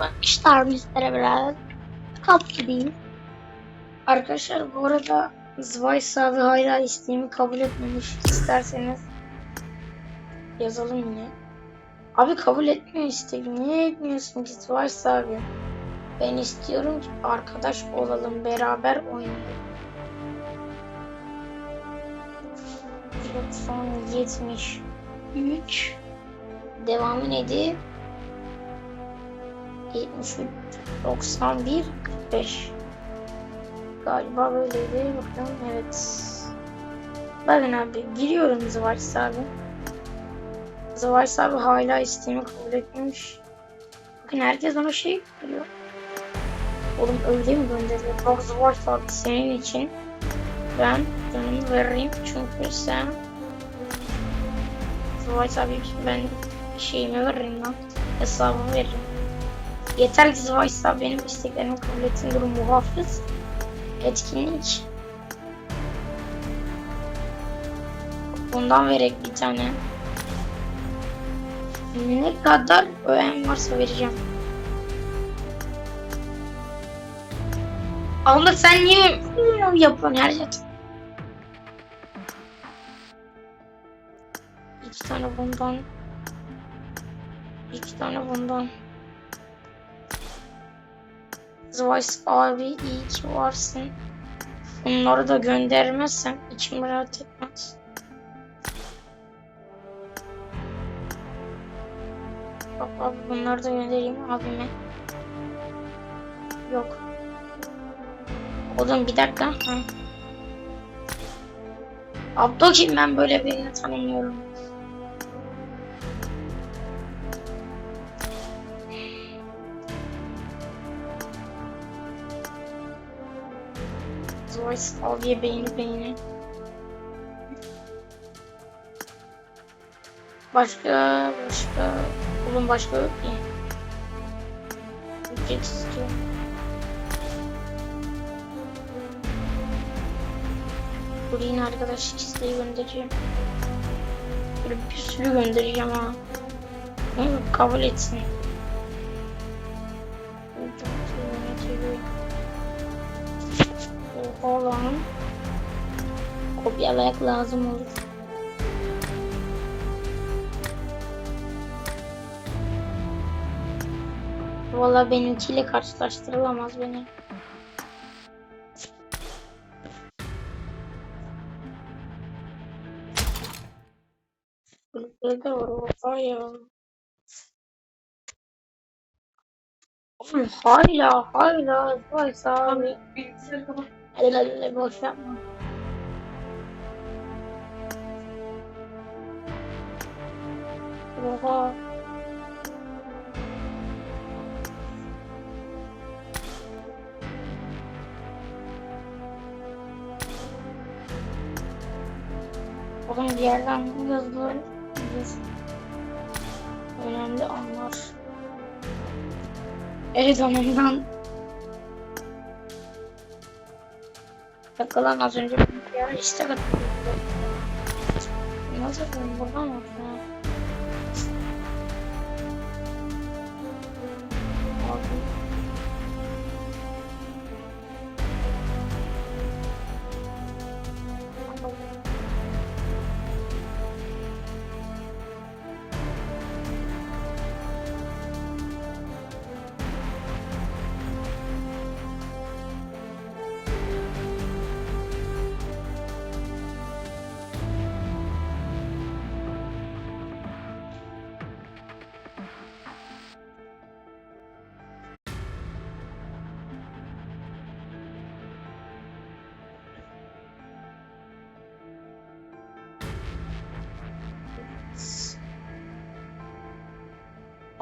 Bakışlar bizlere biraz tatlı değil. Arkadaşlar bu arada Zvice abi hala isteğimi kabul etmemiş. İsterseniz yazalım yine. Abi kabul etmiyor isteğimi. Niye etmiyorsun ki Zvice abi? Ben istiyorum ki arkadaş olalım, beraber oynayalım. Son 73 Devamı neydi? 73 91 5 Galiba böyleydi. Bakalım evet. Bakın abi giriyorum Zıvaç abi. Zıvaç abi hala isteğimi kabul etmemiş. Bakın herkes ona şey diyor. Oğlum öyle mi gönderiyor? Bak Zıvaç abi senin için ben canımı veririm çünkü sen Zıvaç abi ben şeyimi veririm lan. Hesabımı veririm. Yeter ki abi benim isteklerimi kabul etsin. Durum muhafız. Etkinlik. Bundan verek bir tane. Ne kadar öğen varsa vereceğim. Ama sen niye yapıyorsun her şey? İki tane bundan. İki tane bundan. Zvice abi iyi ki varsın. Bunları da göndermezsem içim rahat etmez. Bak abi bunları da göndereyim abime. Yok. Oğlum bir dakika. Abdo kim ben böyle birini tanımıyorum. Voice abiye beğeni beğeni. Başka başka oğlum başka yok ki. Ücret istiyorum. Buraya yine arkadaşlık isteği göndereceğim. Böyle bir sürü göndereceğim ha. Onu kabul etsin. Kopyalayak lazım olur. Valla benimkiyle karşılaştırılamaz beni. Burada var oha ya. Oğlum hala hala. Bilgisayarı kapat. Hadi hadi hadi boş yapma. Oha. Oğlum bir yerden yazılar yaz. Önemli anlar. Evet ondan Dakika lan az önce bir ara istek atıyordum. Nasıl buradan mı?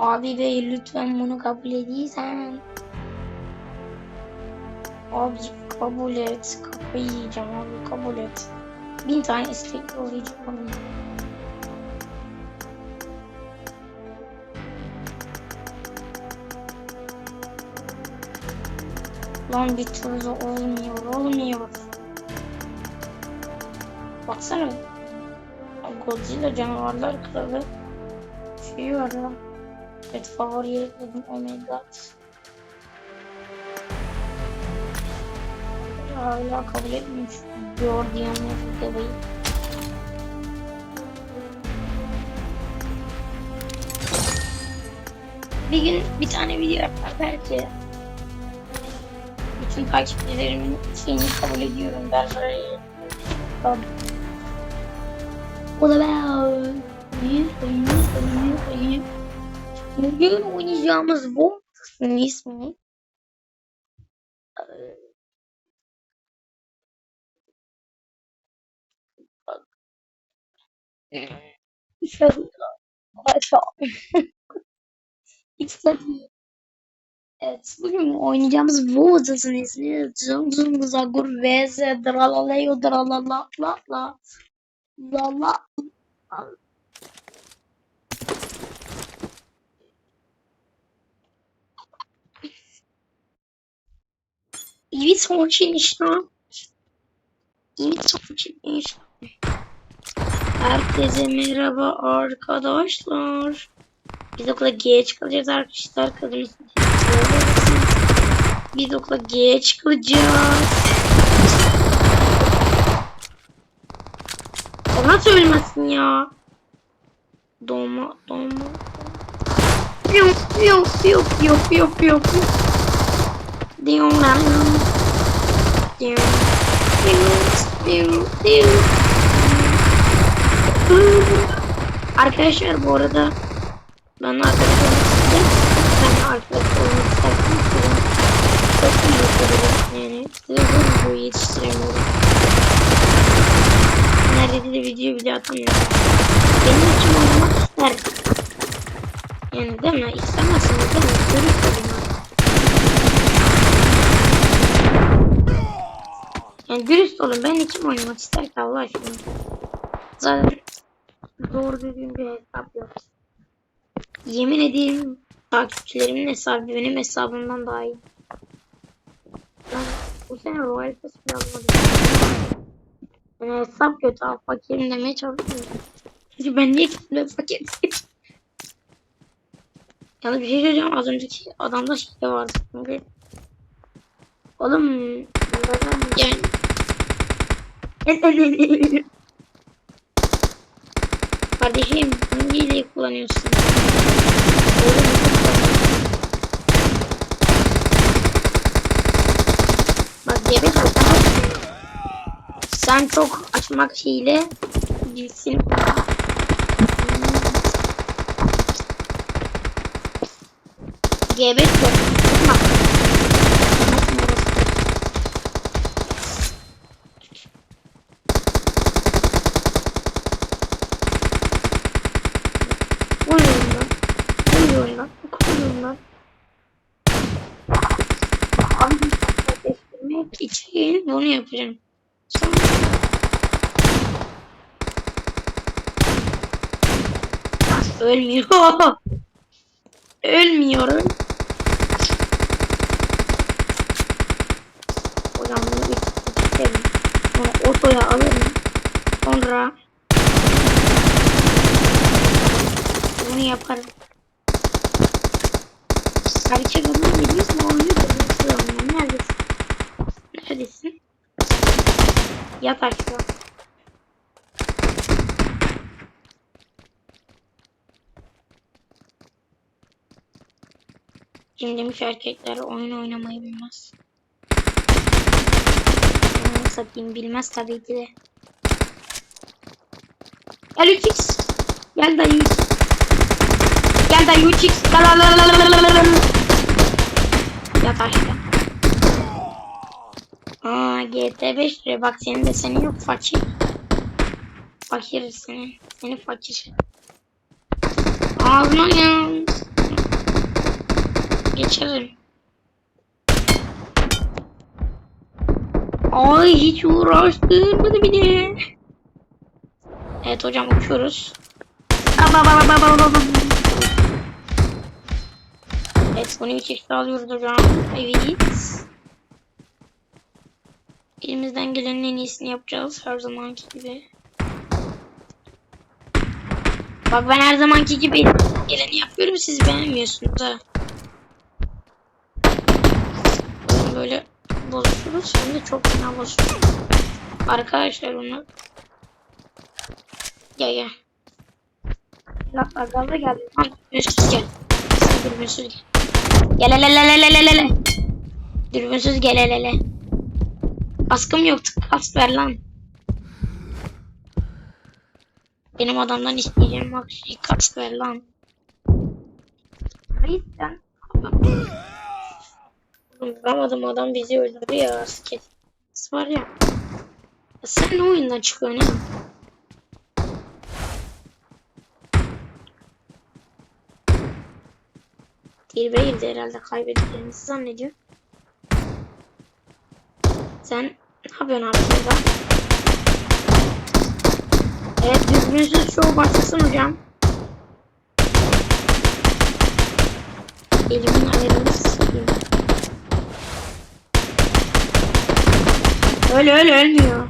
Abi bey lütfen bunu kabul ediysen. Abi kabul et. Kafayı yiyeceğim abi kabul et. Bin tane istek yollayacağım oğlum. Lan bir türlü olmuyor olmuyor. Baksana. Godzilla canavarlar kralı. Şey var lan. Evet favori ekledim. Oh my god. Hala kabul etmiş. Guardian Deva'yı. Bir gün bir tane video yapar belki. Bütün takipçilerimin şeyini kabul ediyorum. Tamam. O da ben. Bugün oynayacağımız bu ismi aşağı. Evet, bugün oynayacağımız bu odasının ismi Zum Zum Zagur vs Dralalayo Dralala la la la la İyi sonuçun işte. İyi sonuçun işte. Herkese merhaba arkadaşlar. Biz okula geç kalacağız arkadaşlar. Kadın Biz okula geç kalacağız. O nasıl ölmezsin ya? Doğma, doğma. Yok, yok, yok, yok, yok, yok. Diyorum ben. Diyorum. Diyorum, diyorum, diyorum. Arkadaşlar bu arada ben arkadaş olmak istedim. Ben arkadaş olmak isterdim. Çok iyi yapıyorum yani. Size bu videoyu yetiştiremiyorum. Neredeyse de video bile atamıyorum. Benim için oynamak isterdim. Yani değil mi? İstemezsiniz değil mi? Dürüst olun. Yani dürüst olun. Ben için oynamak ister ki Allah aşkına. Zaten doğru düzgün bir hesap yok. Yemin edeyim takipçilerimin hesabı benim hesabımdan daha iyi. Ben bu sene Royal Pass almadım. Yani hesap kötü abi fakirim demeye çalışıyorum. Çünkü ben niye kendime fakir Yani bir şey söyleyeceğim az önceki adamda şey vardı. Çünkü Oğlum yani Kardeşim hangi hileyi kullanıyorsun? Bak gebet Sen çok açmak hile bilsin. Gebet yok. Bak. Uyuyorum lan. Abi değiştirmek için bunu yapacağım. Sonra... Ölmüyor. Ölmüyorum. Hocam bunu isterim. Sonra otoya alırım. Sonra bunu yaparım. Gerçek adına gidiyorsun oyunu da Neredesin? Neredesin? Yat aşağı. Kim demiş erkekler oyun oynamayı bilmez. Onu satayım bilmez tabii ki de. Gel 3x. Gel dayı 3 Gel dayı 3x. Ya başla. Aa GT 5 liraya bak senin de senin yok fakir. Fakir senin. Seni fakir. Ağzına ya. Geçerim. Ay hiç uğraştırmadı bile. Evet hocam okuyoruz. Aba, aba, aba, aba, aba. 12 ekstra alıyoruz hocam. Evet. Elimizden gelenin en iyisini yapacağız her zamanki gibi. Bak ben her zamanki gibi elimden geleni yapıyorum siz beğenmiyorsunuz ha. Böyle bozuluruz hem de çok fena bozuluruz. Arkadaşlar onu Gel gel. Lan gel. Lan üstsüz gel. Sen gel. Gel hele hele hele hele hele. Dürbünsüz gel hele hele. Kaskım yoktu. Kask ver lan. Benim adamdan isteyeceğim bak şey kask ver lan. Cidden. Oğlum Vuramadım adam bizi öldürdü ya. Sket. Var ya. sen ne oyundan çıkıyorsun ya? Tilbe girdi herhalde kaybedeceğimizi zannediyor. Sen ne yapıyorsun abi burada? Evet düzgünsüz show başlasın hocam. Elimin ayarını sıkayım. Öyle öyle ölmüyor.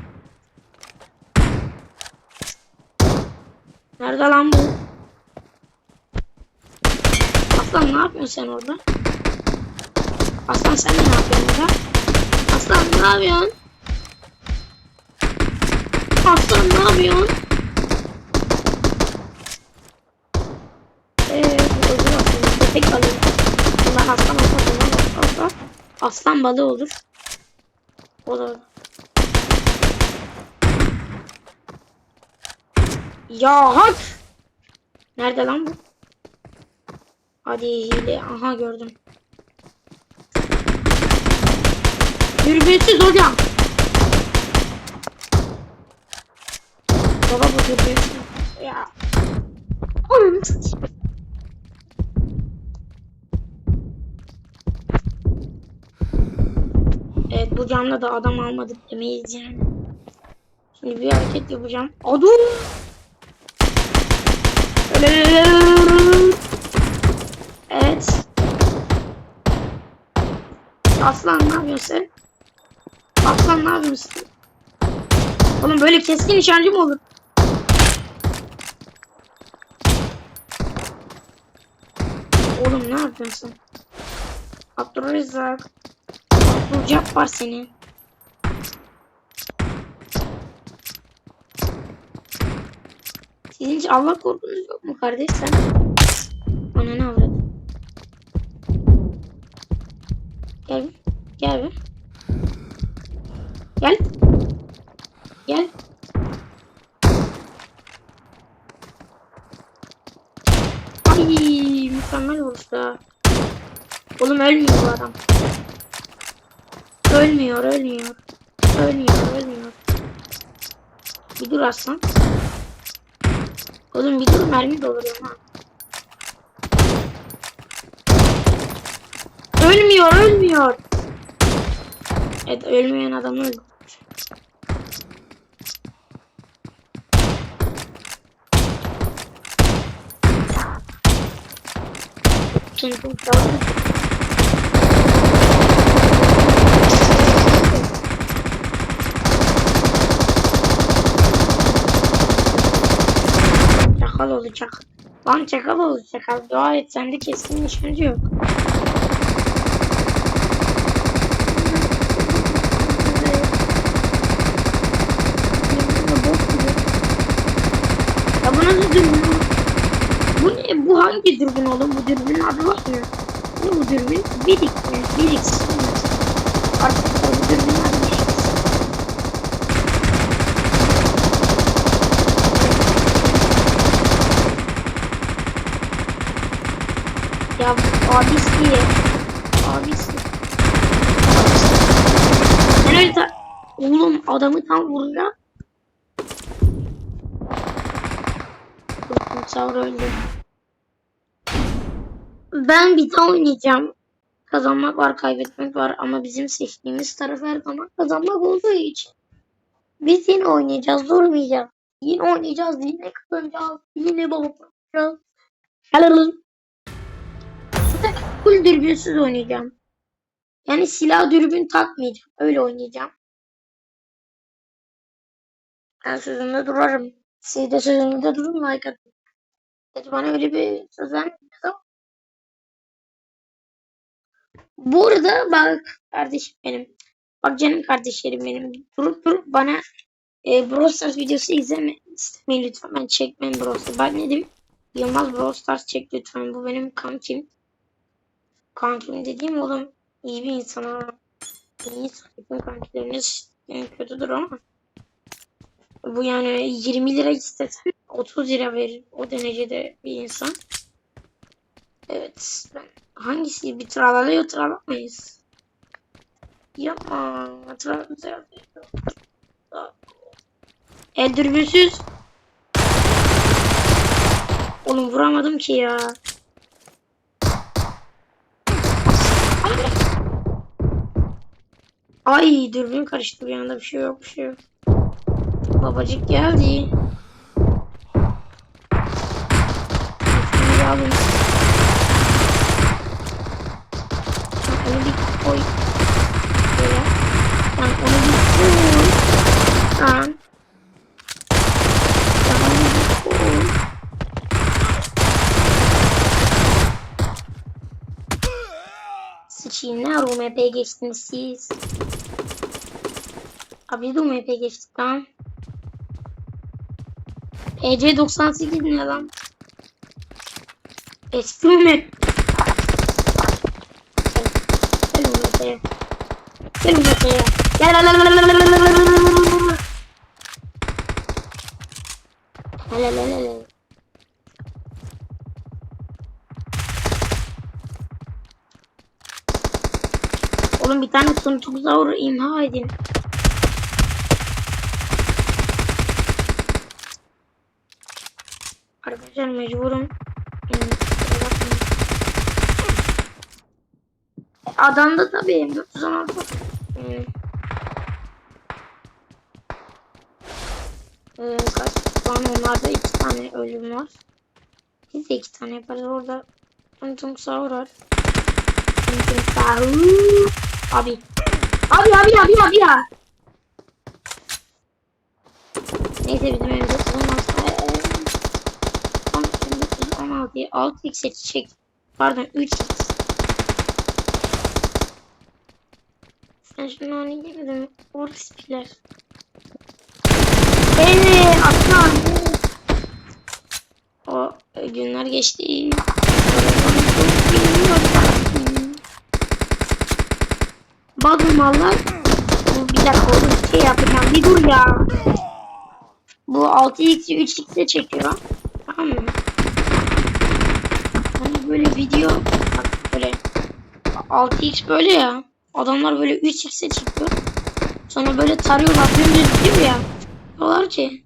Nerede lan bu? Aslan ne yapıyorsun sen orada? Aslan sen ne yapıyorsun orada? Aslan ne yapıyorsun? Aslan ne yapıyorsun? Eee bu ödül aslında köpek balığı. Bunlar aslan olsa bunlar olsa aslan balığı olur. O da Ya hak! Nerede lan bu? Hadi hile. Aha gördüm. Dürbünsüz hocam. Baba bu dürbünsüz. Ya. Onun Evet bu camla da adam almadık demeyiz yani. Şimdi bir hareket yapacağım. Adım. Evet. Aslan ne yapıyorsun sen? Aslan ne yapıyorsun? Oğlum böyle keskin nişancı mı olur? Oğlum ne yapıyorsun? Abdurrezzak. Abdülcap var senin. Sizin hiç Allah korkunuz yok mu kardeş sen? Bana ne avradı? Gel bir. Gel bir. Gel. Gel. Ay mükemmel olsa. Oğlum ölmüyor bu adam. Ölmüyor, ölmüyor. Ölmüyor, ölmüyor. Aslan. Oğlum bir dur mermi doluruyorum ha. Ölmüyor, ölmüyor. Evet, ölmeyen adam öldü. Tum Çakal olacak. Lan çakal olacak abi. Dua et sende keskin nişancı yok. Ya bu nasıl dürbün? Bu ne? Bu hangi dürbün oğlum? Bu dürbünün adı var mı? Ne bu dürbün? Birik mi? Birik. Arkadaşlar bu dürbünün adı ne? Ya abisi. Abisi. Ben öyle ta- Oğlum adamı tam vuracağım. Saur öldü. Ben bir tane oynayacağım. Kazanmak var, kaybetmek var ama bizim seçtiğimiz taraf her zaman kazanmak olduğu için. Biz yine oynayacağız, durmayacağız. Yine oynayacağız, yine kazanacağız, yine baba yapacağız. Helal. Full dürbünsüz oynayacağım. Yani silah dürbün takmayacağım. Öyle oynayacağım. Ben sözümde durarım. Siz de sözünüzde durun like atın. Dedi bana öyle bir söz vermediniz ama. Bu arada bak kardeşim benim. Bak canım kardeşlerim benim. Durup durup bana e, Brawl Stars videosu izleme istemeyin lütfen. Ben çekmem Brawl Stars. Ben dedim Yılmaz Brawl Stars çek lütfen. Bu benim kankim. Kankim dediğim oğlum iyi bir insan ama. İyi sakın kankileriniz yani kötüdür ama. Bu yani 20 lira istesen 30 lira verir. O derecede bir insan. Evet. Ben hangisi? Bir tralalıyor tralamayız. Yapma. Tralalıyor. El dürbünsüz. Oğlum vuramadım ki ya. Ay dürbün karıştı bir anda bir şey yok bir şey yok. Babacık geldi. Şunu bir ara UMP'ye geçtiniz siz? Abi biz de UMP'ye geçtik tamam. EC98 ne lan? Eski UMP. Gel UMP'ye. Gel UMP'ye. Gel gel gel gel gel gel gel gel. Hele hele hele. Oğlum bir tane suntuk zavru imha edin. Arkadaşlar mecburum. Adamda tabii M416 var. Hmm. Ee, kaç şu an onlarda iki tane ölüm var. Biz de iki tane yaparız orada. Sahur var. Tung sahur. Abi. Abi abi abi abi ya. Neyse bizim evde olmazsa. 16'yı 6x'e çek. Pardon 3x. Sen şunu oynayabilir misin? Orskiler. Eee aslan. O günler geçti. Bazı mallar bir dakika oğlum şey yapacağım bir dur ya. Bu 6x'i 3x'e çekiyor. Tamam mı? Hani böyle video bak böyle 6x böyle ya. Adamlar böyle 3x'e çıkıyor. Sonra böyle tarıyorlar dümdüz gidiyor ya. Diyorlar ki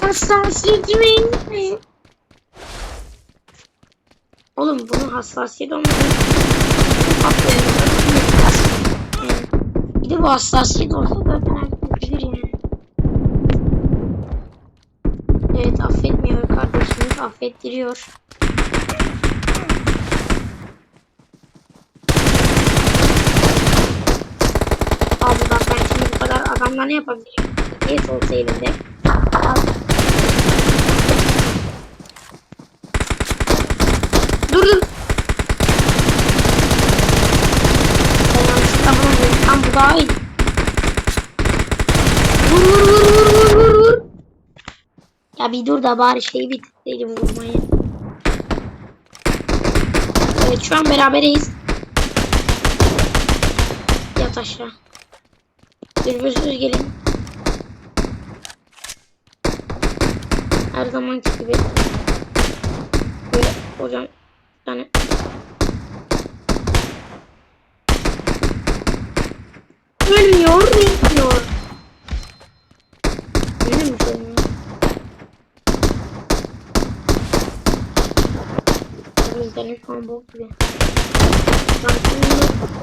hassasiyet mi? Oğlum bunun hassasiyet olmadığı Aferin. Bir de bu hassasiyet olsa zaten herkes bilir yani. Evet affetmiyor kardeşimiz affettiriyor. Abi bak ben şimdi bu kadar adamla ne yapabilirim? Niyet olsa elimde. Dur dur. Ben yanlışlıkla bunu Tam bu daha iyi. Vur vur vur vur vur vur vur. Ya bir dur da bari şeyi bitireyim vurmayı. Evet şu an beraberiz. Yat aşağı. Dürbünsüz gelin. Her zamanki gibi. Böyle hocam bir tane. Ölmüyor, ölmüyor. Ölmüyor. Abi internet falan bok gibi.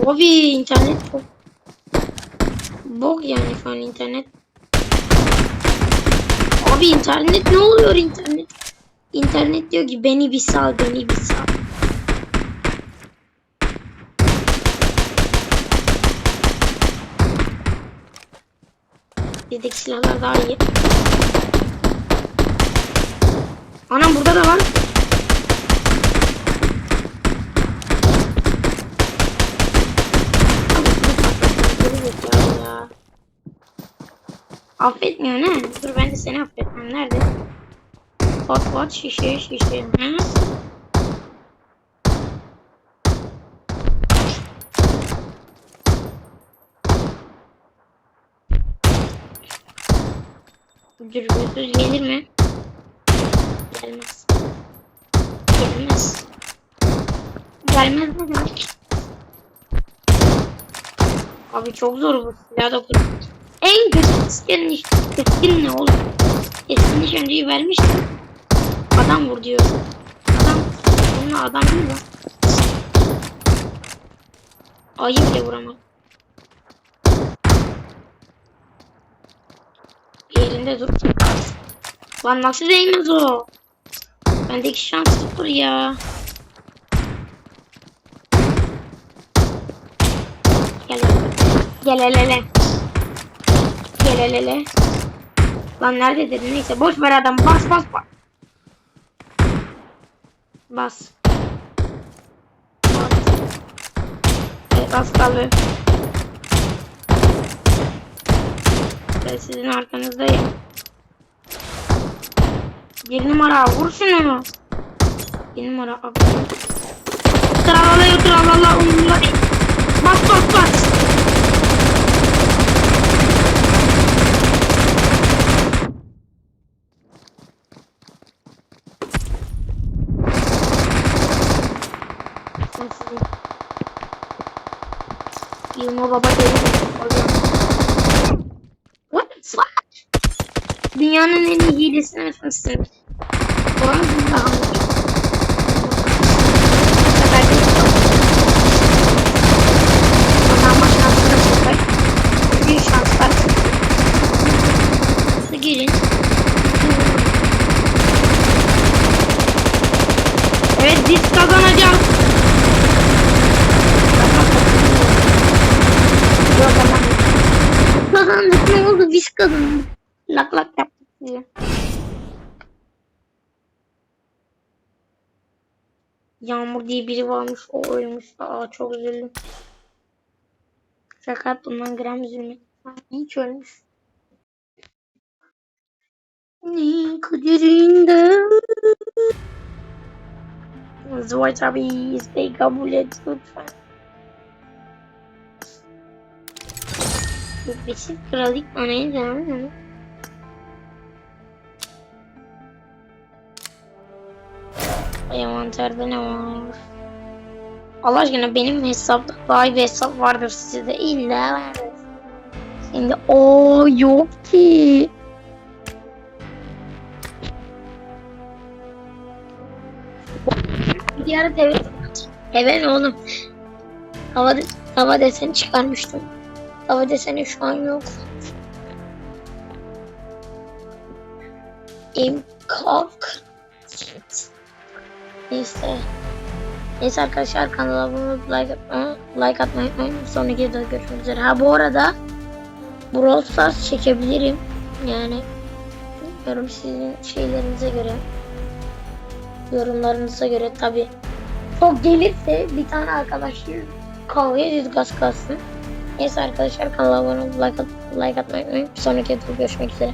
Abi internet çok bok yani şu an internet. Abi internet ne oluyor internet? İnternet diyor ki beni bir sal, beni bir sal. Bizdeki silahlar daha iyi. Anam burada da var. Geri zekalı ya. Affetmiyor ne? Dur ben de seni affetmem. Nerede? Bot bot şişe şişe. Hı? Dürbünsüz gelir mi? Gelmez. Gelmez. Gelmez ne demek? Abi çok zor bu silah da kur. En kötü keskin iş. Keskin ne oğlum? Keskin nişancıyı vermiştim. Adam vur diyor. Adam. Bununla adam değil lan. Ayı bile vuramam. Yerinde dur. Lan nasıl değmez o? Bendeki şans sıfır ya. Gel. Gel hele. Gel hele. Lan nerede dedi neyse boş ver adam bas bas bas. Bas. Bas. Evet az kaldı. Ben sizin arkanızdayım. Bir numara vur şunu. Bir numara. Tralala tralala umurumda değil. Bas bas bas. Yılma baba geliyor. What the fuck? Dünyanın en iyi hilesini yapmışsın. Oranın daha mı? Bu sefer de Kazanma şansına çıkar. Büyük şanslar. Nasıl girin? Evet biz kazanacağız. Yok ama. Kazandık ne oldu biz kazandık. Lak lak yaptık diye. Yağmur diye biri varmış o ölmüş. Aa çok üzüldüm. Fakat bundan gram üzülmek. Hiç ölmüş. Ne kaderinde. Zıvayt abi isteği kabul et lütfen. Beşik kralik anayı devam mı? Envanterde ne var? Allah aşkına benim hesapta daha iyi bir hesap vardır sizde illa vardır. Şimdi o yok ki. Ara evet. Evet oğlum. Hava, hava deseni çıkarmıştım. Hava deseni şu an yok. İmkak. Neyse. Neyse arkadaşlar kanala abone olup like, atma, like atmayı unutmayın. Sonraki videoda görüşmek üzere. Ha bu arada Brawl Stars çekebilirim. Yani bilmiyorum sizin şeylerinize göre. Yorumlarınıza göre tabi. Çok gelirse bir tane arkadaşlar kavga ediyoruz gaz kalsın. Neyse arkadaşlar kanala abone olup like, at, like atmayı unutmayın. Sonraki videoda görüşmek üzere.